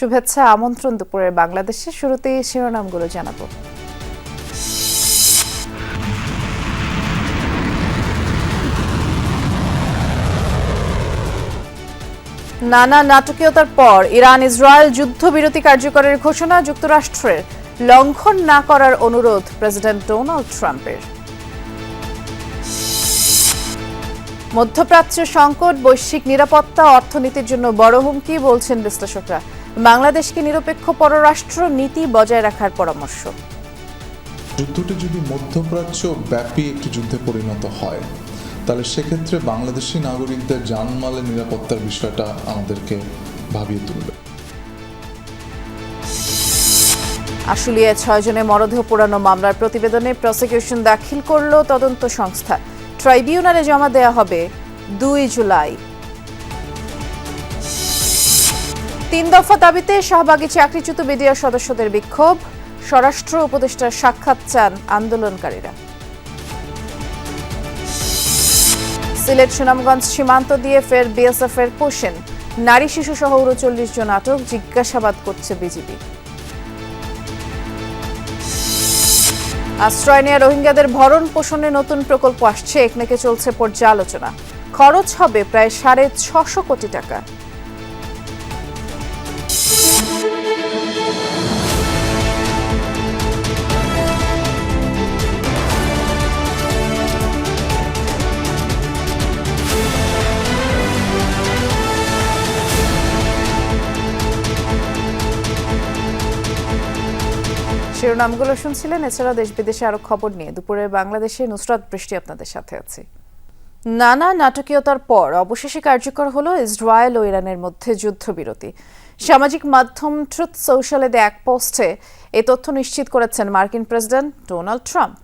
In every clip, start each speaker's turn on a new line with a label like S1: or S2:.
S1: শুভেচ্ছা আমন্ত্রণ দুপুরের বাংলাদেশে শুরুতেই শিরোনামগুলো জানাবো নানা নাটকীয়তার পর ইরান ইসরায়েল যুদ্ধবিরতি কার্যকরের ঘোষণা যুক্তরাষ্ট্রের লঙ্ঘন না করার অনুরোধ প্রেসিডেন্ট ডোনাল্ড ট্রাম্পের মধ্যপ্রাচ্য সংকট বৈশ্বিক নিরাপত্তা অর্থনীতির জন্য বড় হুমকি বলছেন বিশ্লেষকরা বাংলাদেশকে নিরপেক্ষ পররাষ্ট্র নীতি বজায় রাখার পরামর্শ
S2: যুদ্ধটি যদি মধ্যপ্রাচ্য ব্যাপী একটি যুদ্ধে পরিণত হয় তাহলে সেক্ষেত্রে বাংলাদেশি নাগরিকদের জানমালের নিরাপত্তার বিষয়টা আমাদেরকে ভাবিয়ে তুলবে
S1: আশুলিয়ায় ছয়জনের মরদেহ পোড়ানো মামলার প্রতিবেদনে প্রসিকিউশন দাখিল করল তদন্ত সংস্থা ট্রাইব্যুনালে জমা দেয়া হবে দুই জুলাই তিন দফা দাবিতে শাহবাগী চাকরিচ্যুত বিডিআর সদস্যদের বিক্ষোভ স্বরাষ্ট্র উপদেষ্টার সাক্ষাৎ চান আন্দোলনকারীরা সিলেট সুনামগঞ্জ সীমান্ত দিয়ে ফের বিএসএফ এর পোষেন নারী শিশু সহ উনচল্লিশ জন আটক জিজ্ঞাসাবাদ করছে বিজেপি আশ্রয় নেয়া রোহিঙ্গাদের ভরণ পোষণে নতুন প্রকল্প আসছে এখানে চলছে পর্যালোচনা খরচ হবে প্রায় সাড়ে ছশো কোটি টাকা শিরোনামগুলো শুনছিলেন এছাড়া দেশ বিদেশে আরো খবর নিয়ে দুপুরে বাংলাদেশে নুসরাত বৃষ্টি আপনাদের সাথে আছে নানা নাটকীয়তার পর অবশেষে কার্যকর হলো ইসরায়েল ও ইরানের মধ্যে যুদ্ধবিরতি সামাজিক মাধ্যম ট্রুথ সোশ্যালে এক পোস্টে এ তথ্য নিশ্চিত করেছেন মার্কিন প্রেসিডেন্ট ডোনাল্ড ট্রাম্প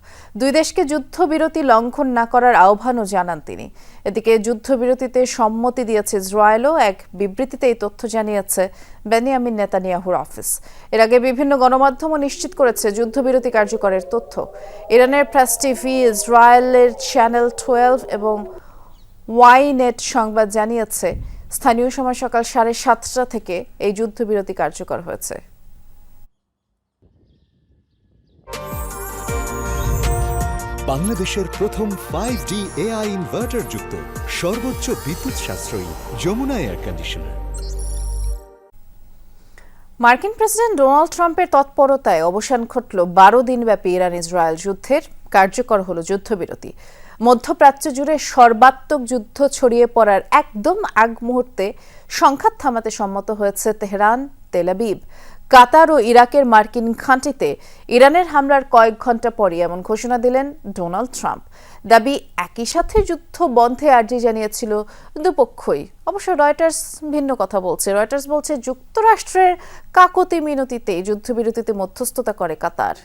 S1: দুই দেশকে যুদ্ধবিরতি লঙ্ঘন না করার আহ্বানও জানান তিনি এদিকে যুদ্ধবিরতিতে সম্মতি দিয়েছে ইসরায়েলও এক বিবৃতিতে এই তথ্য জানিয়েছে বেনিয়ামিন নেতানিয়াহুর অফিস এর আগে বিভিন্ন গণমাধ্যমও নিশ্চিত করেছে যুদ্ধবিরতি কার্যকরের তথ্য ইরানের প্রেস টিভি ইসরায়েলের চ্যানেল টুয়েলভ এবং ওয়াই নেট সংবাদ জানিয়েছে স্থানীয় সময় সকাল সাড়ে সাতটা থেকে এই যুদ্ধবিরতি কার্যকর হয়েছে বাংলাদেশের প্রথম ফাইভ ডি এআই ইনভার্টার যুক্ত সর্বোচ্চ বিদ্যুৎ সাশ্রয়ী যমুনা এয়ার কন্ডিশনার মার্কিন প্রেসিডেন্ট ডোনাল্ড ট্রাম্পের তৎপরতায় অবসান ঘটল বারো দিনব্যাপী ইরান ইসরায়েল যুদ্ধের কার্যকর হল যুদ্ধবিরতি মধ্যপ্রাচ্য জুড়ে সর্বাত্মক যুদ্ধ ছড়িয়ে পড়ার একদম আগ মুহূর্তে সংঘাত থামাতে সম্মত হয়েছে তেহরান তেলাবিব কাতার ও ইরাকের মার্কিন খাঁটিতে ইরানের হামলার কয়েক ঘন্টা পরে এমন ঘোষণা দিলেন ডোনাল্ড ট্রাম্প দাবি একই সাথে যুদ্ধ বন্ধে আর্জি জানিয়েছিল দুপক্ষই অবশ্য রয়টার্স ভিন্ন কথা বলছে রয়টার্স বলছে যুক্তরাষ্ট্রের কাকতি মিনতিতে যুদ্ধবিরতিতে মধ্যস্থতা করে কাতার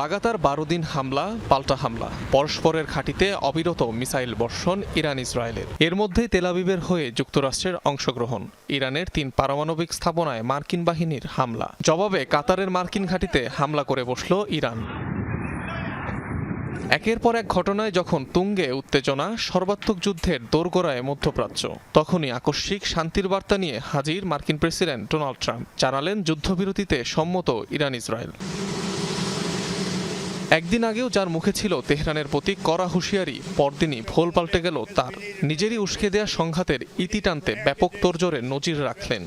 S3: লাগাতার বারো দিন হামলা পাল্টা হামলা পরস্পরের ঘাঁটিতে অবিরত মিসাইল বর্ষণ ইরান ইসরায়েলের এর মধ্যে তেলাবিবের হয়ে যুক্তরাষ্ট্রের অংশগ্রহণ ইরানের তিন পারমাণবিক স্থাপনায় মার্কিন বাহিনীর হামলা জবাবে কাতারের মার্কিন ঘাঁটিতে হামলা করে বসল ইরান একের পর এক ঘটনায় যখন তুঙ্গে উত্তেজনা সর্বাত্মক যুদ্ধের দোরগোড়ায় মধ্যপ্রাচ্য তখনই আকস্মিক শান্তির বার্তা নিয়ে হাজির মার্কিন প্রেসিডেন্ট ডোনাল্ড ট্রাম্প জানালেন যুদ্ধবিরতিতে সম্মত ইরান ইসরায়েল একদিন আগেও যার মুখে ছিল তেহরানের প্রতি কড়া হুঁশিয়ারি পরদিনই ভোল পাল্টে গেল তার নিজেরই উস্কে দেয়া সংঘাতের ইতি টানতে ব্যাপক তোরজোরে নজির রাখলেন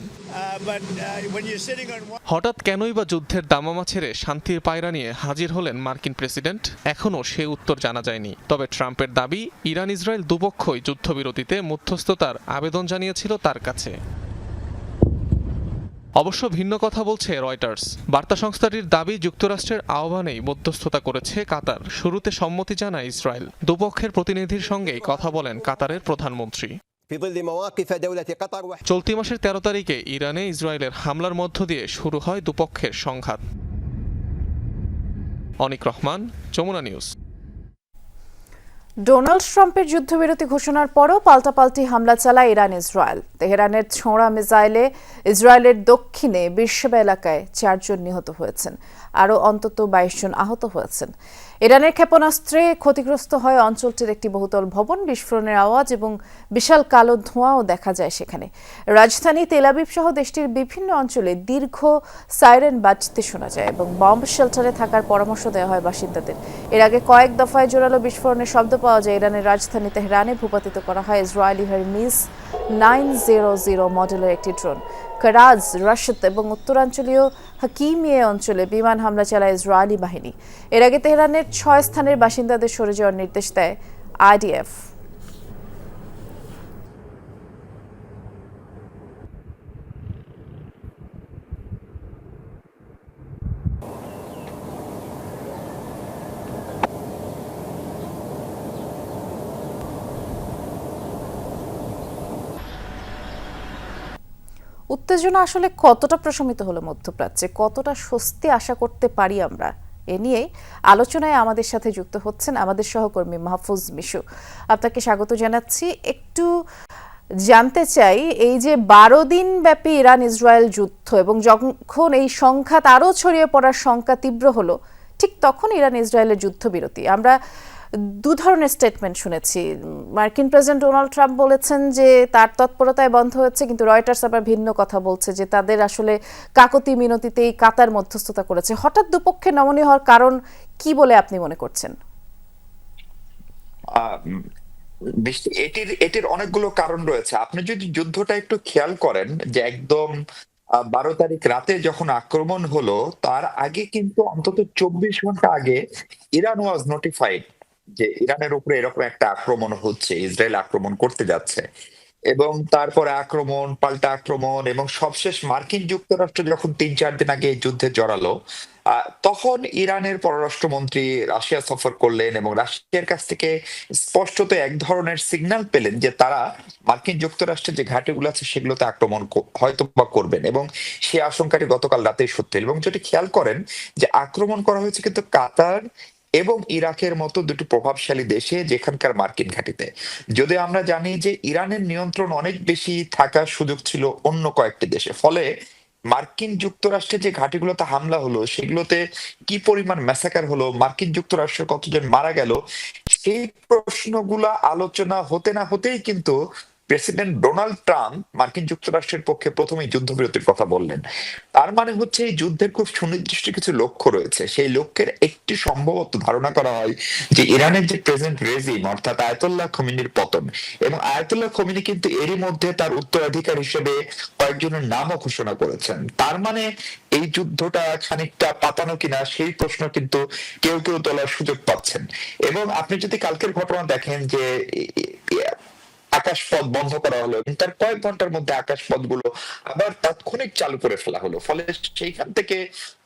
S3: হঠাৎ কেনই বা যুদ্ধের দামামা ছেড়ে শান্তির পায়রা নিয়ে হাজির হলেন মার্কিন প্রেসিডেন্ট এখনও সে উত্তর জানা যায়নি তবে ট্রাম্পের দাবি ইরান ইসরায়েল দুপক্ষই যুদ্ধবিরতিতে মধ্যস্থতার আবেদন জানিয়েছিল তার কাছে অবশ্য ভিন্ন কথা বলছে রয়টার্স বার্তা সংস্থাটির দাবি যুক্তরাষ্ট্রের আহ্বানেই মধ্যস্থতা করেছে কাতার শুরুতে সম্মতি জানায় ইসরায়েল দুপক্ষের প্রতিনিধির সঙ্গে কথা বলেন কাতারের প্রধানমন্ত্রী চলতি মাসের তেরো তারিখে ইরানে ইসরায়েলের হামলার মধ্য দিয়ে শুরু হয় দুপক্ষের সংঘাত অনিক রহমান যমুনা নিউজ
S1: ডোনাল্ড ট্রাম্পের যুদ্ধবিরতি ঘোষণার পরও পাল্টাপাল্টি হামলা চালায় ইরান ইসরায়েল তেহরানের ছোঁড়া মিসাইলে ইসরায়েলের দক্ষিণে বিশ্ব এলাকায় চারজন নিহত হয়েছেন আরও অন্তত বাইশ জন আহত হয়েছেন ইরানের ক্ষেপণাস্ত্রে ক্ষতিগ্রস্ত হয় অঞ্চলটির একটি বহুতল ভবন বিস্ফোরণের আওয়াজ এবং বিশাল কালো ধোঁয়াও দেখা যায় সেখানে রাজধানী তেলাবিব সহ দেশটির বিভিন্ন অঞ্চলে দীর্ঘ সাইরেন বাজতে শোনা যায় এবং বম্ব শেল্টারে থাকার পরামর্শ দেওয়া হয় বাসিন্দাদের এর আগে কয়েক দফায় জোরালো বিস্ফোরণের শব্দ পাওয়া যায় ইরানের রাজধানী তেহরানে ভূপাতিত করা হয় ইসরায়েলি হেরমিস নাইন জিরো জিরো মডেলের একটি ড্রোন কারাজ রাশদ এবং উত্তরাঞ্চলীয় হাকিমিয়ে অঞ্চলে বিমান হামলা চালায় ইসরায়েলি বাহিনী এর আগে তেহরানের ছয় স্থানের বাসিন্দাদের সরে যাওয়ার নির্দেশ দেয় আইডিএফ উত্তেজনা আসলে কতটা প্রশমিত হলো মধ্যপ্রাচ্যে কতটা স্বস্তি আশা করতে পারি আমরা এ নিয়েই আলোচনায় আমাদের সাথে যুক্ত হচ্ছেন আমাদের সহকর্মী মাহফুজ মিশু আপনাকে স্বাগত জানাচ্ছি একটু জানতে চাই এই যে বারো দিন ব্যাপী ইরান ইসরায়েল যুদ্ধ এবং যখন এই সংখ্যা আরও ছড়িয়ে পড়ার সংখ্যা তীব্র হলো ঠিক তখন ইরান ইসরায়েলের যুদ্ধবিরতি আমরা দু ধরনের স্টেটমেন্ট শুনেছি মার্কিন প্রেসিডেন্ট ডোনাল্ড ট্রাম্প বলেছেন যে তার তৎপরতায় বন্ধ হচ্ছে কিন্তু রয়টার্স আবার ভিন্ন কথা বলছে যে তাদের আসলে কাকতি মিনতিতেই কাতার মধ্যস্থতা করেছে হঠাৎ দুপক্ষে নমনীয় হওয়ার কারণ কি বলে আপনি মনে করছেন
S4: এটির এটির অনেকগুলো কারণ রয়েছে আপনি যদি যুদ্ধটা একটু খেয়াল করেন যে একদম বারো তারিখ রাতে যখন আক্রমণ হলো তার আগে কিন্তু অন্তত চব্বিশ ঘন্টা আগে ইরান ওয়াজ নোটিফাইড যে ইরানের উপরে এরকম একটা আক্রমণ হচ্ছে ইসরায়েল আক্রমণ করতে যাচ্ছে এবং তারপরে আক্রমণ পাল্টা আক্রমণ এবং সবশেষ মার্কিন যুক্তরাষ্ট্র যখন তিন চার দিন আগে যুদ্ধে জড়ালো তখন ইরানের পররাষ্ট্রমন্ত্রী রাশিয়া সফর করলেন এবং রাশিয়ার কাছ থেকে স্পষ্টত এক ধরনের সিগন্যাল পেলেন যে তারা মার্কিন যুক্তরাষ্ট্রের যে ঘাটিগুলো আছে সেগুলোতে আক্রমণ হয়তো বা করবেন এবং সে আশঙ্কাটি গতকাল রাতেই সত্যি এবং যদি খেয়াল করেন যে আক্রমণ করা হয়েছে কিন্তু কাতার এবং ইরাকের মতো দুটি প্রভাবশালী দেশে যেখানকার মার্কিন ঘাঁটিতে যদি আমরা জানি যে ইরানের নিয়ন্ত্রণ অনেক বেশি থাকার সুযোগ ছিল অন্য কয়েকটি দেশে ফলে মার্কিন যুক্তরাষ্ট্রের যে ঘাটিগুলোতে হামলা হলো সেগুলোতে কি পরিমাণ ম্যাসাকার হলো মার্কিন যুক্তরাষ্ট্রে কতজন মারা গেল সেই প্রশ্নগুলা আলোচনা হতে না হতেই কিন্তু প্রেসিডেন্ট ডোনাল্ড ট্রাম্প মার্কিন যুক্তরাষ্ট্রের পক্ষে প্রথমে যুদ্ধবিরতির কথা বললেন তার মানে হচ্ছে এই যুদ্ধের খুব সুনির্দিষ্ট কিছু লক্ষ্য রয়েছে সেই লক্ষ্যের একটি সম্ভবত ধারণা করা হয় যে ইরানের যে প্রেজেন্ট রেজিম অর্থাৎ আয়তুল্লাহ খমিনির পতন এবং আয়তুল্লাহ খমিনি কিন্তু এরই মধ্যে তার উত্তরাধিকার হিসেবে কয়েকজনের নামও ঘোষণা করেছেন তার মানে এই যুদ্ধটা খানিকটা পাতানো কিনা সেই প্রশ্ন কিন্তু কেউ কেউ তোলার সুযোগ পাচ্ছেন এবং আপনি যদি কালকের ঘটনা দেখেন যে আকাশ পথ বন্ধ করা হলো তার কয়েক ঘন্টার মধ্যে আকাশ গুলো আবার তাৎক্ষণিক চালু করে ফেলা হলো ফলে সেইখান থেকে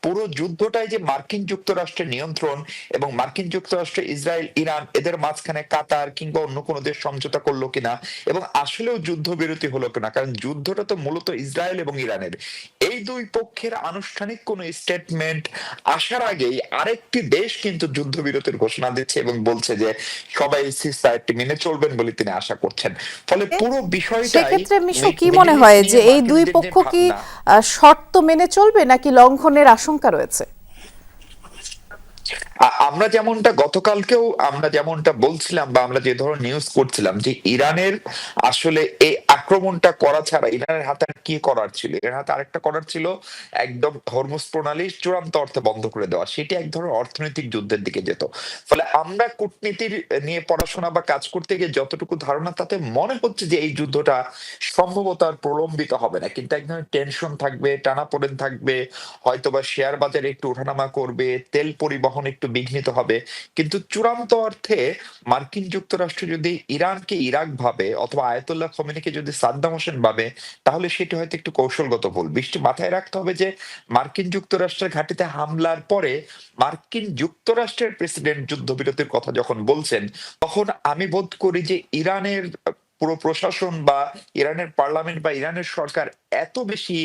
S4: পুরো যুদ্ধটাই যে মার্কিন যুক্তরাষ্ট্রের নিয়ন্ত্রণ এবং মার্কিন যুক্তরাষ্ট্রে ইসরায়েল ইরান এদের মাঝখানে কাতার কিংবা অন্য কোনো দেশ সমঝোতা করলো কিনা এবং আসলেও যুদ্ধবিরতি হলো কিনা কারণ যুদ্ধটা তো মূলত ইসরায়েল এবং ইরানের এই দুই পক্ষের আনুষ্ঠানিক কোন স্টেটমেন্ট আসার আগেই আরেকটি দেশ কিন্তু যুদ্ধবিরতির ঘোষণা দিচ্ছে এবং বলছে যে সবাই সিসাইটি মেনে চলবেন বলে তিনি আশা করছেন
S1: ফলে পুরো বিষয়টা সেক্ষেত্রে মিশু কি মনে হয় যে এই দুই পক্ষ কি শর্ত মেনে চলবে নাকি লঙ্ঘনের আশঙ্কা আশঙ্কা রয়েছে
S4: আমরা যেমনটা গতকালকেও আমরা যেমনটা বলছিলাম বা আমরা যে ধরনের নিউজ করছিলাম যে ইরানের আসলে এই আক্রমণটা করা ছাড়া ইরানের হাতে কি করার ছিল ইরানের হাতে আরেকটা করার ছিল একদম হরমুজ প্রণালী চূড়ান্ত অর্থে বন্ধ করে দেওয়া সেটি এক ধরনের অর্থনৈতিক যুদ্ধের দিকে যেত ফলে আমরা কূটনীতির নিয়ে পড়াশোনা বা কাজ করতে গিয়ে যতটুকু ধারণা তাতে মনে হচ্ছে যে এই যুদ্ধটা সম্ভবত আর প্রলম্বিত হবে না কিন্তু এক ধরনের টেনশন থাকবে টানাপোড়েন থাকবে হয়তোবা শেয়ার বাজারে একটু ওঠানামা করবে তেল পরিবহন তখন একটু বিঘ্নিত হবে কিন্তু চূড়ান্ত অর্থে মার্কিন যুক্তরাষ্ট্র যদি ইরানকে ইরাক ভাবে অথবা আয়তুল্লাহ খমিনিকে যদি সাদ্দাম হোসেন ভাবে তাহলে সেটি হয়তো একটু কৌশলগত ভুল বৃষ্টি মাথায় রাখতে হবে যে মার্কিন যুক্তরাষ্ট্রের ঘাটিতে হামলার পরে মার্কিন যুক্তরাষ্ট্রের প্রেসিডেন্ট যুদ্ধবিরতির কথা যখন বলছেন তখন আমি বোধ করি যে ইরানের পুরো প্রশাসন বা ইরানের পার্লামেন্ট বা ইরানের সরকার এত বেশি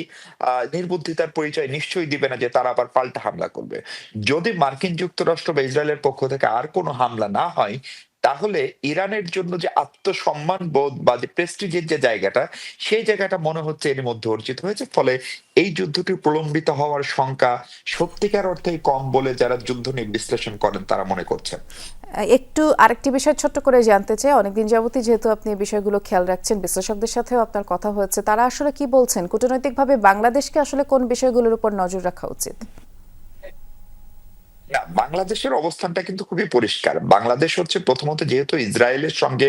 S4: নির্বুদ্ধিতার পরিচয় নিশ্চয়ই দিবে না যে তারা আবার পাল্টা হামলা করবে যদি মার্কিন যুক্তরাষ্ট্র বা ইসরায়েলের পক্ষ থেকে আর কোনো হামলা না হয় তাহলে ইরানের জন্য যে আত্মসম্মান বোধ বা যে প্রেস্টিজের যে জায়গাটা সেই জায়গাটা মনে হচ্ছে এর মধ্যে অর্জিত হয়েছে ফলে এই যুদ্ধটি প্রলম্বিত হওয়ার সংখ্যা সত্যিকার অর্থেই কম বলে যারা যুদ্ধ নিয়ে বিশ্লেষণ করেন তারা মনে করছেন
S1: একটু আরেকটি বিষয় ছোট্ট করে জানতে চাই অনেকদিন যাবতই যেহেতু আপনি এই বিষয়গুলো খেয়াল রাখছেন বিশ্লেষকদের সাথেও আপনার কথা হয়েছে তারা আসলে কি বলছেন কূটনৈতিকভাবে বাংলাদেশকে আসলে কোন বিষয়গুলোর উপর নজর রাখা উচিত
S4: না বাংলাদেশের অবস্থানটা কিন্তু খুবই পরিষ্কার বাংলাদেশ হচ্ছে প্রথমত যেহেতু ইসরায়েলের সঙ্গে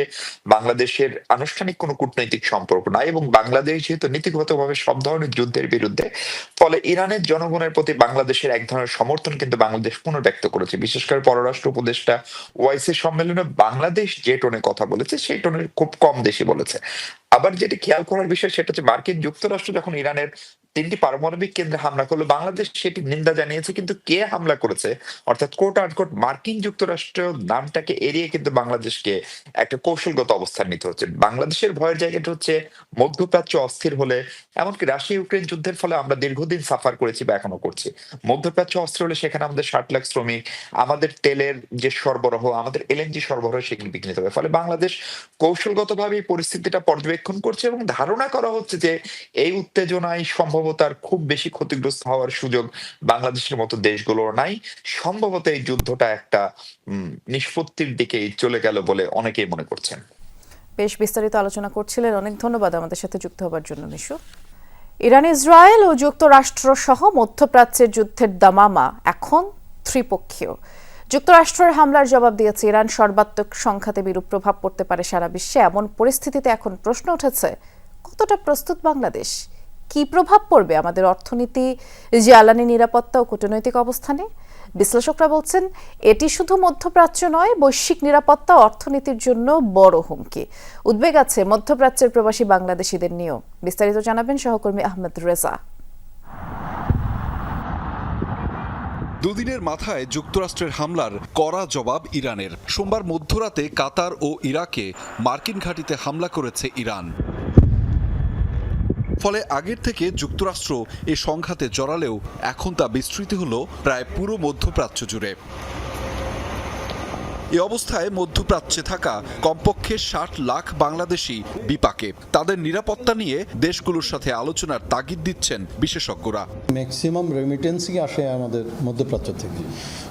S4: বাংলাদেশের আনুষ্ঠানিক কোনো কূটনৈতিক সম্পর্ক নাই এবং বাংলাদেশ যেহেতু নীতিগতভাবে সব ধরনের যুদ্ধের বিরুদ্ধে ফলে ইরানের জনগণের প্রতি বাংলাদেশের এক ধরনের সমর্থন কিন্তু বাংলাদেশ পুনর্ব্যক্ত করেছে বিশেষ করে পররাষ্ট্র উপদেষ্টা ওয়াইসি সম্মেলনে বাংলাদেশ যে টোনে কথা বলেছে সেই টোনের খুব কম দেশি বলেছে আবার যেটি খেয়াল করার বিষয় সেটা হচ্ছে মার্কিন যুক্তরাষ্ট্র যখন ইরানের তিনটি পারমাণবিক কেন্দ্রে হামলা করলো বাংলাদেশ সেটি নিন্দা জানিয়েছে কিন্তু কে হামলা করেছে অর্থাৎ কোট আনকোট মার্কিন যুক্তরাষ্ট্র নামটাকে এড়িয়ে কিন্তু বাংলাদেশকে একটা কৌশলগত অবস্থান নিতে হচ্ছে বাংলাদেশের ভয়ের জায়গাটা হচ্ছে মধ্যপ্রাচ্য অস্থির হলে এমনকি রাশিয়া ইউক্রেন যুদ্ধের ফলে আমরা দীর্ঘদিন সাফার করেছি বা এখনো করছি মধ্যপ্রাচ্য অস্থির হলে সেখানে আমাদের ষাট লাখ শ্রমিক আমাদের তেলের যে সরবরাহ আমাদের এলএনজি সরবরাহ সেগুলি বিঘ্নিত হবে ফলে বাংলাদেশ কৌশলগতভাবে এই পরিস্থিতিটা পর্যবেক্ষণ করছে এবং ধারণা করা হচ্ছে যে এই উত্তেজনায় সম্ভব সম্ভবত খুব বেশি ক্ষতিগ্রস্ত হওয়ার সুযোগ বাংলাদেশের মতো দেশগুলোর নাই সম্ভবত এই যুদ্ধটা একটা নিষ্পত্তির দিকে চলে গেল বলে অনেকেই মনে করছেন
S1: বেশ বিস্তারিত আলোচনা করছিলেন অনেক ধন্যবাদ আমাদের সাথে যুক্ত হবার জন্য নিশু ইরান ইসরায়েল ও যুক্তরাষ্ট্র সহ মধ্যপ্রাচ্যের যুদ্ধের দামামা এখন ত্রিপক্ষীয় যুক্তরাষ্ট্রের হামলার জবাব দিয়েছে ইরান সর্বাত্মক সংঘাতে বিরূপ প্রভাব পড়তে পারে সারা বিশ্বে এমন পরিস্থিতিতে এখন প্রশ্ন উঠেছে কতটা প্রস্তুত বাংলাদেশ কি প্রভাব পড়বে আমাদের অর্থনীতি জ্বালানি নিরাপত্তা ও কূটনৈতিক অবস্থানে বিশ্লেষকরা বলছেন এটি শুধু মধ্যপ্রাচ্য নয় বৈশ্বিক নিরাপত্তা অর্থনীতির জন্য বড় হুমকি উদ্বেগ আছে মধ্যপ্রাচ্যের প্রবাসী বাংলাদেশিদের নিয়েও বিস্তারিত জানাবেন সহকর্মী আহমেদ রেজা
S3: দুদিনের মাথায় যুক্তরাষ্ট্রের হামলার কড়া জবাব ইরানের সোমবার মধ্যরাতে কাতার ও ইরাকে মার্কিন ঘাঁটিতে হামলা করেছে ইরান ফলে আগের থেকে যুক্তরাষ্ট্র এ সংঘাতে জড়ালেও এখন তা বিস্তৃতি হল প্রায় পুরো মধ্যপ্রাচ্য জুড়ে এ অবস্থায় মধ্যপ্রাচ্যে থাকা কমপক্ষে ষাট লাখ বাংলাদেশি বিপাকে তাদের নিরাপত্তা নিয়ে দেশগুলোর সাথে আলোচনার তাগিদ দিচ্ছেন বিশেষজ্ঞরা
S2: ম্যাক্সিমাম রেমিটেন্সই আসে আমাদের মধ্যপ্রাচ্য থেকে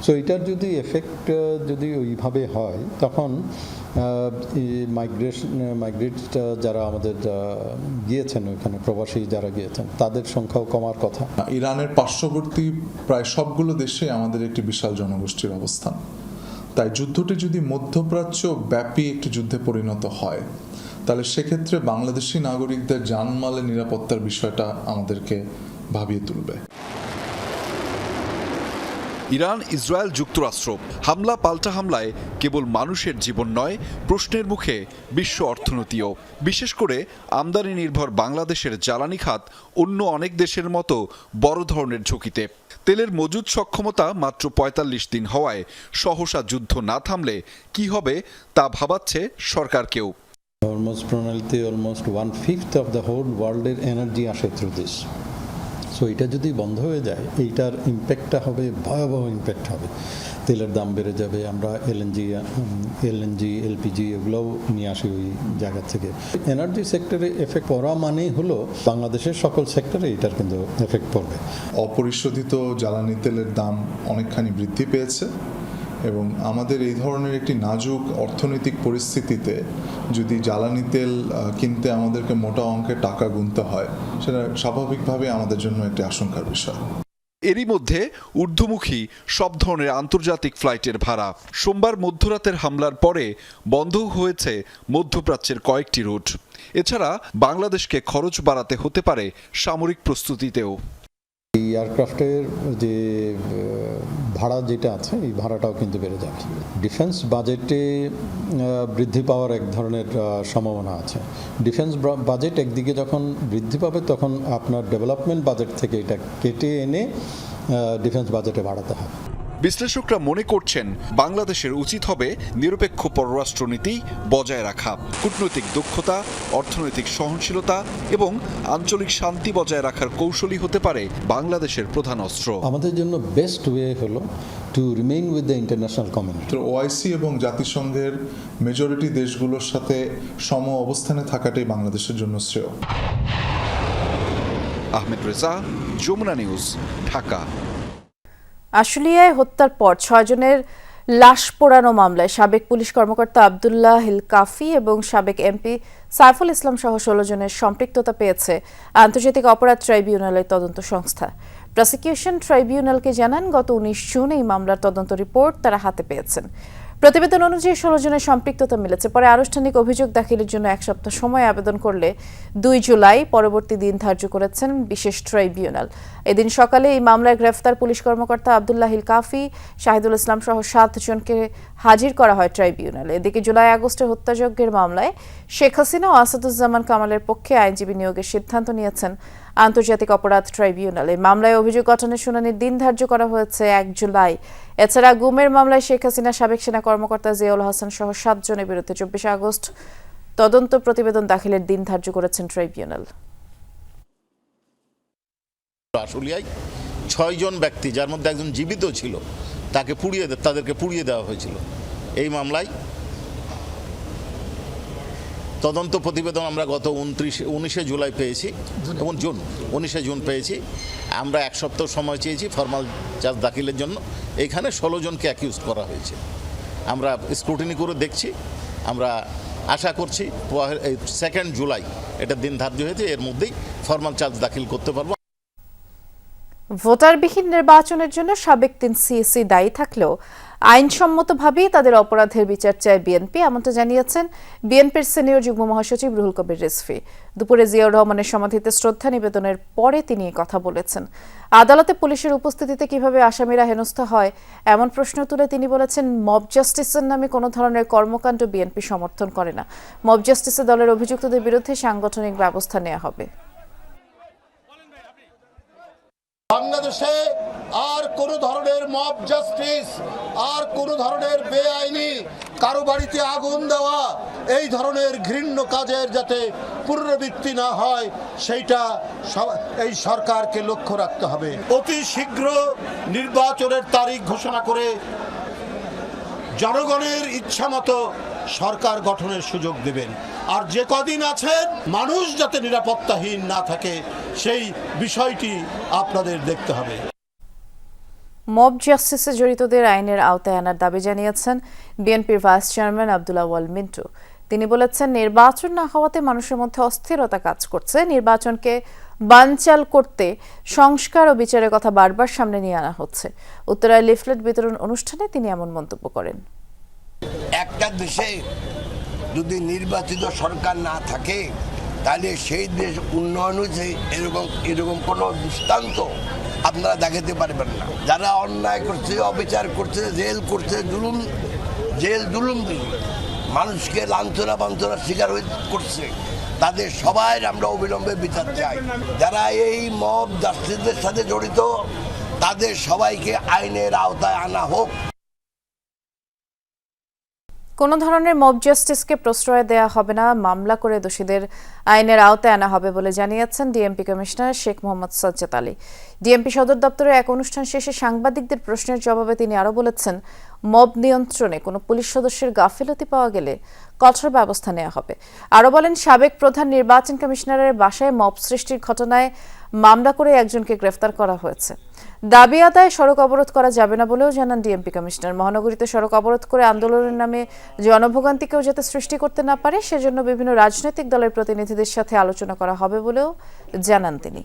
S2: সো এটার যদি এফেক্ট যদি ওইভাবে হয় তখন মাইগ্রেশন মাইগ্রেট যারা আমাদের গিয়েছেন ওইখানে প্রবাসী যারা গিয়েছেন তাদের সংখ্যাও কমার কথা ইরানের পার্শ্ববর্তী প্রায় সবগুলো দেশে আমাদের একটি বিশাল জনগোষ্ঠীর অবস্থান তাই যুদ্ধটি যদি মধ্যপ্রাচ্য ব্যাপী একটি যুদ্ধে পরিণত হয় তাহলে সেক্ষেত্রে বাংলাদেশি নাগরিকদের জানমালের নিরাপত্তার বিষয়টা আমাদেরকে ভাবিয়ে তুলবে
S3: ইরান ইসরায়েল যুক্তরাষ্ট্র হামলা পাল্টা হামলায় কেবল মানুষের জীবন নয় প্রশ্নের মুখে বিশ্ব অর্থনীতিও বিশেষ করে আমদানি নির্ভর বাংলাদেশের জ্বালানি খাত অন্য অনেক দেশের মতো বড় ধরনের ঝুঁকিতে তেলের মজুদ সক্ষমতা মাত্র পঁয়তাল্লিশ দিন হওয়ায় সহসা যুদ্ধ না থামলে কি হবে তা ভাবাচ্ছে সরকারকেও
S2: অলমোস্ট প্রণালীতে almost one fifth of the whole ওয়ার্ল্ডের এনার্জি আসে থ্রু দিস সো এটা যদি বন্ধ হয়ে যায় এইটার ইম্প্যাক্টটা হবে ভয়াবহ ইম্প্যাক্ট হবে তেলের দাম বেড়ে যাবে আমরা এলএনজি এলএনজি এলপিজি এগুলোও নিয়ে আসি ওই জায়গা থেকে এনার্জি সেক্টরে এফেক্ট পড়া মানেই হলো বাংলাদেশের সকল সেক্টরে এটার কিন্তু এফেক্ট পড়বে অপরিশোধিত জ্বালানি তেলের দাম অনেকখানি বৃদ্ধি পেয়েছে এবং আমাদের এই ধরনের একটি নাজুক অর্থনৈতিক পরিস্থিতিতে যদি জ্বালানি তেল কিনতে আমাদেরকে মোটা অঙ্কের টাকা গুনতে হয় সেটা স্বাভাবিকভাবে আমাদের জন্য একটি আশঙ্কার বিষয়
S3: এরই মধ্যে ঊর্ধ্বমুখী সব ধরনের আন্তর্জাতিক ফ্লাইটের ভাড়া সোমবার মধ্যরাতের হামলার পরে বন্ধ হয়েছে মধ্যপ্রাচ্যের কয়েকটি রুট এছাড়া বাংলাদেশকে খরচ বাড়াতে হতে পারে সামরিক প্রস্তুতিতেও
S2: এই এয়ারক্রাফটের যে ভাড়া যেটা আছে এই ভাড়াটাও কিন্তু বেড়ে যাবে ডিফেন্স বাজেটে বৃদ্ধি পাওয়ার এক ধরনের সম্ভাবনা আছে ডিফেন্স বাজেট একদিকে যখন বৃদ্ধি পাবে তখন আপনার ডেভেলপমেন্ট বাজেট থেকে এটা কেটে এনে ডিফেন্স বাজেটে বাড়াতে হবে
S3: বিশ্লেষকরা মনে করছেন বাংলাদেশের উচিত হবে নিরপেক্ষ পররাষ্ট্রনীতি বজায় রাখা কূটনৈতিক দক্ষতা অর্থনৈতিক সহনশীলতা এবং আঞ্চলিক শান্তি বজায় রাখার কৌশলই হতে পারে বাংলাদেশের প্রধান অস্ত্র
S2: আমাদের জন্য বেস্ট ওয়ে হলো to remain with the international community OIC এবং জাতিসংঘের মেজরিটি দেশগুলোর সাথে সম অবস্থানে থাকাটাই বাংলাদেশের জন্য শ্রেয়
S3: আহমেদ রেজা যমুনা নিউজ ঢাকা
S1: আশুলিয়ায় হত্যার পর ছয়জনের লাশ পোড়ানো মামলায় সাবেক পুলিশ কর্মকর্তা আবদুল্লাহ হিল কাফি এবং সাবেক এমপি সাইফুল ইসলাম সহ ষোলো জনের সম্পৃক্ততা পেয়েছে আন্তর্জাতিক অপরাধ ট্রাইব্যুনালের তদন্ত সংস্থা প্রসিকিউশন ট্রাইব্যুনালকে জানান গত উনিশ জুন এই মামলার তদন্ত রিপোর্ট তারা হাতে পেয়েছেন প্রতিবেদন অনুযায়ী ষোলো জনের সম্পৃক্ততা মিলেছে পরে আনুষ্ঠানিক অভিযোগ দাখিলের জন্য এক সপ্তাহ সময় আবেদন করলে দুই জুলাই পরবর্তী দিন ধার্য করেছেন বিশেষ ট্রাইব্যুনাল এদিন সকালে এই মামলায় গ্রেফতার পুলিশ কর্মকর্তা আবদুল্লাহিল কাফি শাহিদুল ইসলাম সহ সাতজনকে হাজির করা হয় ট্রাইব্যুনাল এদিকে জুলাই আগস্টে হত্যাযজ্ঞের মামলায় শেখ হাসিনা ও আসাদুজ্জামান কামালের পক্ষে আইনজীবী নিয়োগের সিদ্ধান্ত নিয়েছেন আন্তর্জাতিক অপরাধ ট্রাইব্যুনালে মামলায় অভিযোগ গঠনের শুনানির দিন ধার্য করা হয়েছে এক জুলাই এছাড়া গুমের মামলায় শেখ হাসিনা সাবেক সেনা কর্মকর্তা জিয়াউল হাসান সহ সাতজনের বিরুদ্ধে চব্বিশে আগস্ট তদন্ত প্রতিবেদন দাখিলের দিন ধার্য করেছেন ট্রাইব্যুনাল
S5: ছয় ছয়জন ব্যক্তি যার মধ্যে একজন জীবিত ছিল তাকে পুড়িয়ে তাদেরকে পুড়িয়ে দেওয়া হয়েছিল এই মামলায় তদন্ত প্রতিবেদন আমরা গত উনত্রিশে উনিশে জুলাই পেয়েছি এবং জুন উনিশে জুন পেয়েছি আমরা এক সপ্তাহ সময় চেয়েছি ফর্মাল চার্জ দাখিলের জন্য এখানে ষোলো জনকে অ্যাকিউজ করা হয়েছে আমরা স্ক্রুটিনি করে দেখছি আমরা আশা করছি সেকেন্ড জুলাই এটা দিন ধার্য হয়েছে এর মধ্যেই ফর্মাল চার্জ দাখিল করতে পারবো
S1: ভোটারবিহীন নির্বাচনের জন্য সাবেক তিন সিএসি দায়ী থাকলেও আইনসম্মতভাবেই তাদের অপরাধের বিচার চায় বিএনপি এমনটা জানিয়েছেন বিএনপির সিনিয়র যুগ্ম মহাসচিব রুহুল কবির রেসফি দুপুরে জিয়াউর রহমানের সমাধিতে শ্রদ্ধা নিবেদনের পরে তিনি কথা বলেছেন আদালতে পুলিশের উপস্থিতিতে কিভাবে আসামিরা হেনস্থা হয় এমন প্রশ্ন তুলে তিনি বলেছেন মব জাস্টিসের নামে কোনো ধরনের কর্মকাণ্ড বিএনপি সমর্থন করে না মব জাস্টিসের দলের অভিযুক্তদের বিরুদ্ধে সাংগঠনিক ব্যবস্থা নেওয়া হবে
S6: বাংলাদেশে আর কোনো ধরনের মব জাস্টিস আর কোনো ধরনের বেআইনি কারো বাড়িতে আগুন দেওয়া এই ধরনের ঘৃণ্য কাজের যাতে পুনরাবৃত্তি না হয় সেইটা এই সরকারকে লক্ষ্য রাখতে হবে অতি শীঘ্র নির্বাচনের তারিখ ঘোষণা করে জনগণের ইচ্ছা মতো সরকার গঠনের সুযোগ দেবেন আর যে কদিন আছেন মানুষ যাতে নিরাপত্তাহীন না থাকে সেই বিষয়টি আপনাদের দেখতে হবে
S1: মব জাস্টিসে জড়িতদের আইনের আওতায় আনার দাবি জানিয়েছেন বিএনপির ভাইস চেয়ারম্যান আবদুল্লাহ ওয়াল মিন্টু তিনি বলেছেন নির্বাচন না হওয়াতে মানুষের মধ্যে অস্থিরতা কাজ করছে নির্বাচনকে বানচাল করতে সংস্কার ও বিচারের কথা বারবার সামনে নিয়ে আনা হচ্ছে উত্তরায় লিফলেট বিতরণ অনুষ্ঠানে তিনি এমন মন্তব্য করেন
S7: একটা দেশে যদি নির্বাচিত সরকার না থাকে তাহলে সেই দেশ উন্নয়ন হয়েছে এরকম এরকম কোনো দৃষ্টান্ত আপনারা দেখাতে পারবেন না যারা অন্যায় করছে অবিচার করছে জেল করছে জুলুম জেল জুলুম মানুষকে লাঞ্ছনা বাঞ্ছনা শিকার করছে তাদের সবাই আমরা অবিলম্বে বিচার চাই যারা এই মব দাসীদের সাথে জড়িত তাদের সবাইকে আইনের আওতায় আনা হোক
S1: কোনো ধরনের মব জাস্টিসকে প্রশ্রয় দেয়া হবে না মামলা করে দোষীদের আইনের আওতায় আনা হবে বলে জানিয়েছেন DMP commissioner Sheikh Mohammad Sajjad Ali DMP সদর দপ্তরে এক অনুষ্ঠান শেষে সাংবাদিকদের প্রশ্নের জবাবে তিনি আরও বলেছেন মব নিয়ন্ত্রণে কোনো পুলিশ সদস্যের গাফিলতি পাওয়া গেলে কঠোর ব্যবস্থা নেওয়া হবে আরও বলেন সাবেক প্রধান নির্বাচন কমিশনারের বাসায় মব সৃষ্টির ঘটনায় মামলা করে একজনকে গ্রেফতার করা হয়েছে দাবি আদায় সড়ক অবরোধ করা যাবে না বলেও জানান ডিএমপি কমিশনার মহানগরীতে সড়ক অবরোধ করে আন্দোলনের নামে জনভোগান্তি কেউ যাতে সৃষ্টি করতে না পারে সেজন্য বিভিন্ন রাজনৈতিক দলের প্রতিনিধিদের সাথে আলোচনা করা হবে বলেও জানান তিনি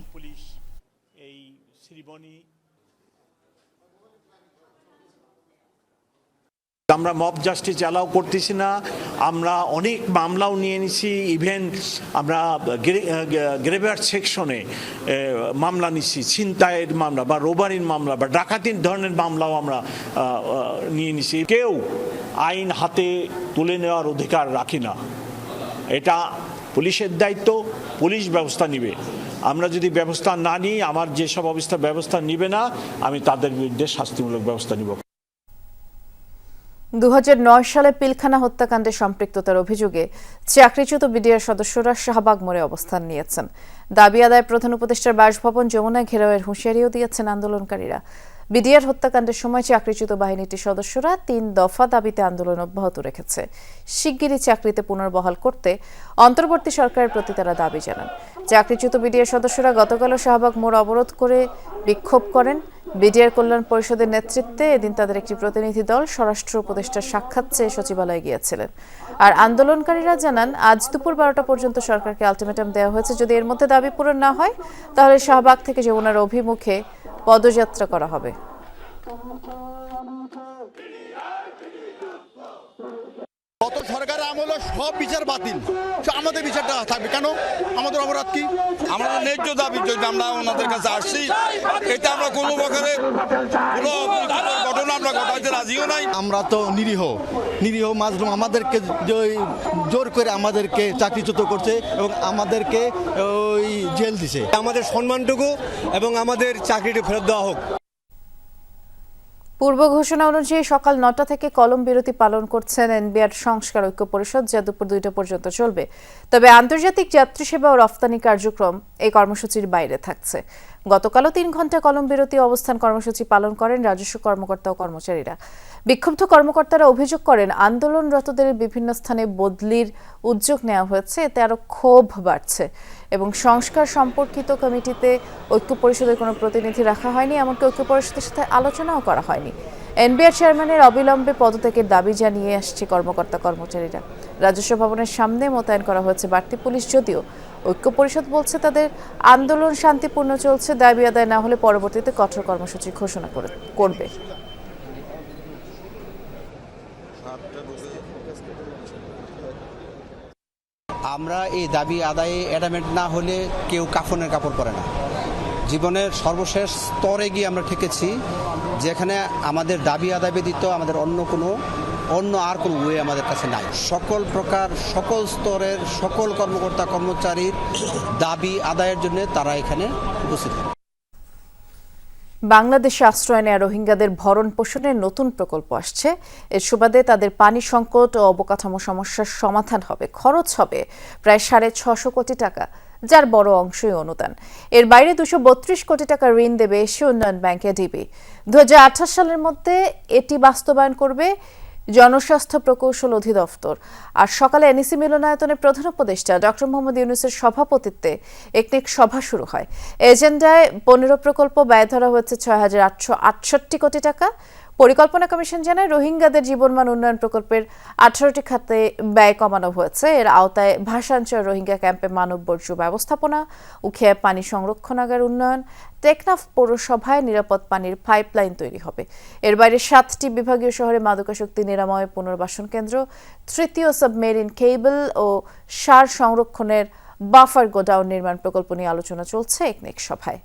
S5: আমরা মব জাস্টিস অ্যালাউ করতেছি না আমরা অনেক মামলাও নিয়ে নিছি ইভেন আমরা গ্রেভার সেকশনে মামলা নিছি ছিনতাইয়ের মামলা বা রোবারির মামলা বা ডাকাতির ধরনের মামলাও আমরা নিয়ে নিছি কেউ আইন হাতে তুলে নেওয়ার অধিকার রাখি না এটা পুলিশের দায়িত্ব পুলিশ ব্যবস্থা নিবে আমরা যদি ব্যবস্থা না নিই আমার যেসব অবস্থা ব্যবস্থা নিবে না আমি তাদের বিরুদ্ধে শাস্তিমূলক ব্যবস্থা নিব
S1: দু সালে পিলখানা হত্যাকাণ্ডে সম্পৃক্ততার অভিযোগে চাকরিচ্যুত বিডিআর সদস্যরা শাহবাগ মোড়ে অবস্থান নিয়েছেন দাবি আদায় প্রধান উপদেষ্টার বাসভবন যমুনায় ঘেরাওয়ের হুঁশিয়ারিও দিয়েছেন আন্দোলনকারীরা বিডিআর হত্যাকাণ্ডের সময় চাকরিচ্যুত বাহিনীটির সদস্যরা তিন দফা দাবিতে আন্দোলন অব্যাহত রেখেছে শিগগিরই চাকরিতে পুনর্বহাল করতে অন্তর্বর্তী সরকারের প্রতি তারা দাবি জানান চাকরিচ্যুত বিডিআর সদস্যরা গতকালও শাহবাগ মোড় অবরোধ করে বিক্ষোভ করেন বিডিআর কল্যাণ পরিষদের নেতৃত্বে এদিন তাদের একটি প্রতিনিধি দল স্বরাষ্ট্র উপদেষ্টার সাক্ষাৎ চেয়ে সচিবালয়ে গিয়েছিলেন আর আন্দোলনকারীরা জানান আজ দুপুর বারোটা পর্যন্ত সরকারকে আলটিমেটাম দেওয়া হয়েছে যদি এর মধ্যে দাবি পূরণ না হয় তাহলে শাহবাগ থেকে যমুনার অভিমুখে পদযাত্রা করা হবে
S8: গত সরকারের আমল সব বিচার বাতিল আমাদের বিচারটা থাকবে কেন আমাদের অপরাধ কি আমরা ন্যায্য দাবি জন্য আমরা ওনাদের কাছে আসছি এটা আমরা কোনো প্রকারের কোনো ঘটনা আমরা ঘটাইতে রাজিও নাই
S9: আমরা তো নিরীহ নিরীহ মাজরুম আমাদেরকে জোর করে আমাদেরকে চাকরিচ্যুত করছে এবং আমাদেরকে ওই জেল দিছে আমাদের সম্মানটুকু এবং আমাদের চাকরিটি ফেরত দেওয়া হোক
S1: পূর্ব ঘোষণা অনুযায়ী সকাল নটা থেকে কলম বিরতি পালন করছেন এনবিআর সংস্কার ঐক্য পরিষদ যা দুপুর দুইটা পর্যন্ত চলবে তবে আন্তর্জাতিক যাত্রী সেবা ও রফতানি কার্যক্রম এই কর্মসূচির বাইরে থাকছে গতকালও তিন ঘন্টা কলম বিরতি অবস্থান কর্মসূচি পালন করেন রাজস্ব কর্মকর্তা ও কর্মচারীরা বিক্ষুব্ধ কর্মকর্তারা অভিযোগ করেন আন্দোলনরতদের বিভিন্ন স্থানে বদলির উদ্যোগ নেওয়া হয়েছে এতে আরও ক্ষোভ বাড়ছে এবং সংস্কার সম্পর্কিত কমিটিতে ঐক্য পরিষদের কোনো প্রতিনিধি রাখা হয়নি এমনকি ঐক্য পরিষদের সাথে আলোচনাও করা হয়নি এনবিআর চেয়ারম্যানের অবিলম্বে পদত্যাগের দাবি জানিয়ে আসছে কর্মকর্তা কর্মচারীরা রাজস্ব ভবনের সামনে মোতায়েন করা হয়েছে বাড়তি পুলিশ যদিও ঐক্য পরিষদ বলছে তাদের আন্দোলন শান্তিপূর্ণ চলছে দাবি আদায় না হলে পরবর্তীতে কঠোর কর্মসূচি ঘোষণা করবে
S9: আমরা এই দাবি আদায়ে অ্যাডামেন্ট না হলে কেউ কাফনের কাপড় পরে না জীবনের সর্বশেষ স্তরে গিয়ে আমরা ঠেকেছি যেখানে আমাদের দাবি আদায় ব্যতীত আমাদের অন্য কোনো অন্য আর কোনো ওয়ে আমাদের কাছে নাই সকল প্রকার সকল স্তরের সকল কর্মকর্তা কর্মচারীর দাবি আদায়ের জন্য তারা এখানে উপস্থিত
S1: বাংলাদেশে আশ্রয় নেয়া রোহিঙ্গাদের ভরণ পোষণের নতুন প্রকল্প আসছে এর সুবাদে তাদের পানি সংকট ও অবকাঠামো সমস্যার সমাধান হবে খরচ হবে প্রায় সাড়ে ছশো কোটি টাকা যার বড় অংশই অনুদান এর বাইরে দুশো বত্রিশ কোটি টাকা ঋণ দেবে এশীয় উন্নয়ন ব্যাংকে ডিবি দু সালের মধ্যে এটি বাস্তবায়ন করবে জনস্বাস্থ্য প্রকৌশল অধিদপ্তর আর সকালে এনএসি মিলনায়তনে প্রধান উপদেষ্টা ডক্টর মোহাম্মদ ইউনুসের সভাপতিত্বে একটি সভা শুরু হয় এজেন্ডায় পনেরো প্রকল্প ব্যয় ধরা হয়েছে ছয় হাজার আটশো আটষট্টি কোটি টাকা পরিকল্পনা কমিশন জানায় রোহিঙ্গাদের জীবনমান উন্নয়ন প্রকল্পের আঠারোটি খাতে ব্যয় কমানো হয়েছে এর আওতায় ভাষাঞ্চল রোহিঙ্গা ক্যাম্পে মানব বর্জ্য ব্যবস্থাপনা উখে পানি সংরক্ষণাগার উন্নয়ন টেকনাফ পৌরসভায় নিরাপদ পানির পাইপলাইন তৈরি হবে এর বাইরে সাতটি বিভাগীয় শহরে মাদকাশক্তি নিরাময় পুনর্বাসন কেন্দ্র তৃতীয় সাবমেরিন কেবল ও সার সংরক্ষণের বাফার গোডাউন নির্মাণ প্রকল্প নিয়ে আলোচনা চলছে একনেক সভায়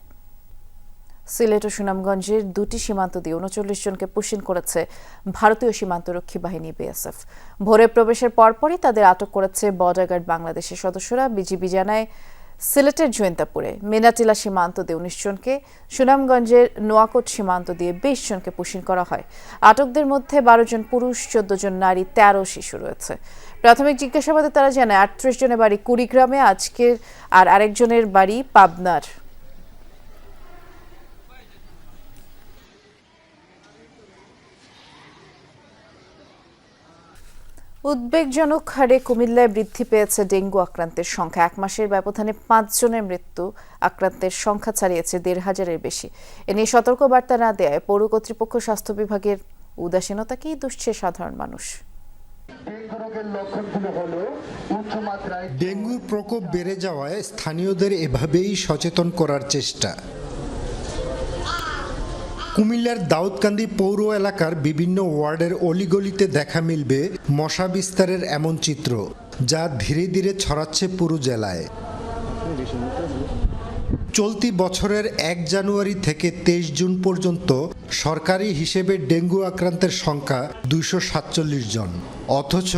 S1: সিলেট ও সুনামগঞ্জের দুটি সীমান্ত দিয়ে উনচল্লিশ জনকে পুষিন করেছে ভারতীয় সীমান্তরক্ষী বাহিনী বিএসএফ ভোরে প্রবেশের পরপরই তাদের আটক করেছে বর্ডার গার্ড বাংলাদেশের সদস্যরা বিজিবি জানায় সিলেটের জৈন্তাপুরে মেনাটিলা সীমান্ত দিয়ে উনিশ জনকে সুনামগঞ্জের নোয়াকোট সীমান্ত দিয়ে বিশ জনকে পুষিন করা হয় আটকদের মধ্যে বারো জন পুরুষ চোদ্দ জন নারী তেরো শিশু রয়েছে প্রাথমিক জিজ্ঞাসাবাদে তারা জানায় আটত্রিশ জনের বাড়ি কুড়িগ্রামে আজকের আর আরেকজনের বাড়ি পাবনার উদ্বেগজনক হারে কুমিল্লায় বৃদ্ধি পেয়েছে ডেঙ্গু আক্রান্তের সংখ্যা এক মাসের ব্যবধানে পাঁচজনের মৃত্যু আক্রান্তের সংখ্যা ছাড়িয়েছে দেড় হাজারের বেশি এ নিয়ে সতর্কবার্তা না দেয় পৌর কর্তৃপক্ষ স্বাস্থ্য বিভাগের উদাসীনতাকেই দুষছে সাধারণ মানুষ
S10: ডেঙ্গুর প্রকোপ বেড়ে যাওয়ায় স্থানীয়দের এভাবেই সচেতন করার চেষ্টা কুমিল্লার দাউদকান্দি পৌর এলাকার বিভিন্ন ওয়ার্ডের অলিগলিতে দেখা মিলবে মশা বিস্তারের এমন চিত্র যা ধীরে ধীরে ছড়াচ্ছে পুরো জেলায় চলতি বছরের এক জানুয়ারি থেকে তেইশ জুন পর্যন্ত সরকারি হিসেবে ডেঙ্গু আক্রান্তের সংখ্যা দুইশো সাতচল্লিশ জন অথচ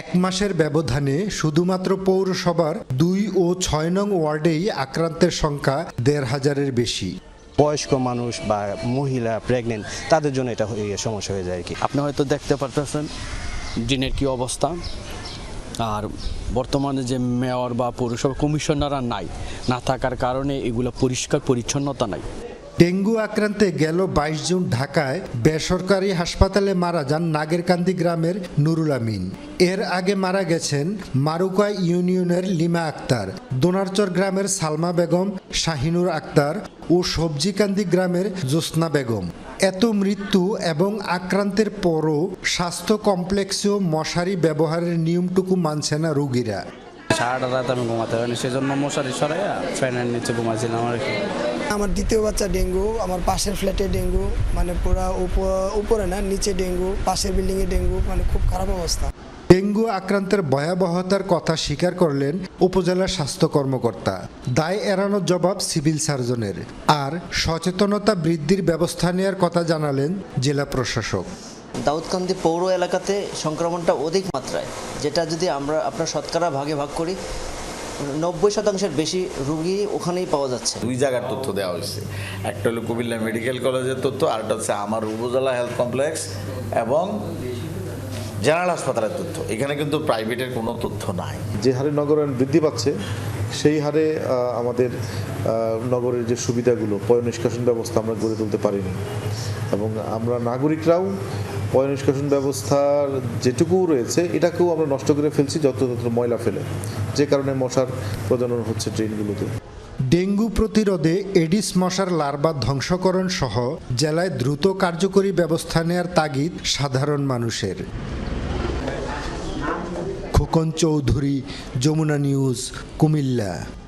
S10: এক মাসের ব্যবধানে শুধুমাত্র পৌরসভার দুই ও ছয় নং ওয়ার্ডেই আক্রান্তের সংখ্যা দেড় হাজারের বেশি
S11: বয়স্ক মানুষ বা মহিলা প্রেগনেন্ট তাদের জন্য এটা ইয়ে সমস্যা হয়ে যায় আর কি আপনি হয়তো দেখতে পারতেছেন জিনের কি অবস্থা আর বর্তমানে যে মেয়র বা পৌরসভা কমিশনাররা নাই না থাকার কারণে এগুলো পরিষ্কার পরিচ্ছন্নতা নাই
S10: ডেঙ্গু আক্রান্তে গেল বাইশ জুন ঢাকায় বেসরকারি হাসপাতালে মারা যান নাগেরকান্দি গ্রামের নুরুল আমিন এর আগে মারা গেছেন মারুকা ইউনিয়নের লিমা আক্তার দোনারচর গ্রামের সালমা বেগম শাহিনুর আক্তার ও সবজিকান্দি গ্রামের জ্যোৎস্না বেগম এত মৃত্যু এবং আক্রান্তের পরও স্বাস্থ্য কমপ্লেক্সেও মশারি ব্যবহারের নিয়মটুকু মানছে না রোগীরা
S12: সারাটা রাত আমি ঘুমাতে পারিনি সেজন্য মশারি সরাইয়া ফ্যানের নিচে ঘুমাইছিলাম আর কি
S13: আমার দ্বিতীয় বাচ্চা ডেঙ্গু আমার পাশের ফ্ল্যাটে ডেঙ্গু মানে পুরো উপরে না নিচে ডেঙ্গু পাশের বিল্ডিংয়ে ডেঙ্গু মানে খুব খারাপ অবস্থা
S10: ডেঙ্গু আক্রান্তের ভয়াবহতার কথা স্বীকার করলেন উপজেলার স্বাস্থ্য কর্মকর্তা দায় এড়ানোর জবাব সিভিল সার্জনের আর সচেতনতা বৃদ্ধির ব্যবস্থা নেওয়ার কথা জানালেন জেলা প্রশাসক
S14: দাউদকান্দি পৌর এলাকাতে সংক্রমণটা অধিক মাত্রায় যেটা যদি আমরা আপনার শতকরা ভাগে ভাগ করি নব্বই শতাংশের বেশি রুগী ওখানেই পাওয়া যাচ্ছে
S15: দুই জায়গার তথ্য দেওয়া হয়েছে একটা হলো কুমিল্লা মেডিকেল কলেজের তথ্য আরেকটা হচ্ছে আমার উপজেলা হেলথ কমপ্লেক্স এবং জেনারেল হাসপাতালের তথ্য এখানে কিন্তু প্রাইভেটের কোনো তথ্য নাই
S16: যে হারে নগরায়ণ বৃদ্ধি পাচ্ছে সেই হারে আমাদের নগরের যে সুবিধাগুলো পয় নিষ্কাশন ব্যবস্থা আমরা গড়ে তুলতে পারিনি এবং আমরা নাগরিকরাও পয়নিষ্কাশন ব্যবস্থার যেটুকু রয়েছে এটাকেও আমরা নষ্ট করে ফেলছি যত্রতত্র ময়লা ফেলে যে কারণে মশার প্রজনন হচ্ছে ট্রেনগুলোতে
S10: ডেঙ্গু প্রতিরোধে এডিস মশার লার্বা ধ্বংসকরণ সহ জেলায় দ্রুত কার্যকরী ব্যবস্থা নেয়ার তাগিদ সাধারণ মানুষের খোকন চৌধুরী যমুনা নিউজ কুমিল্লা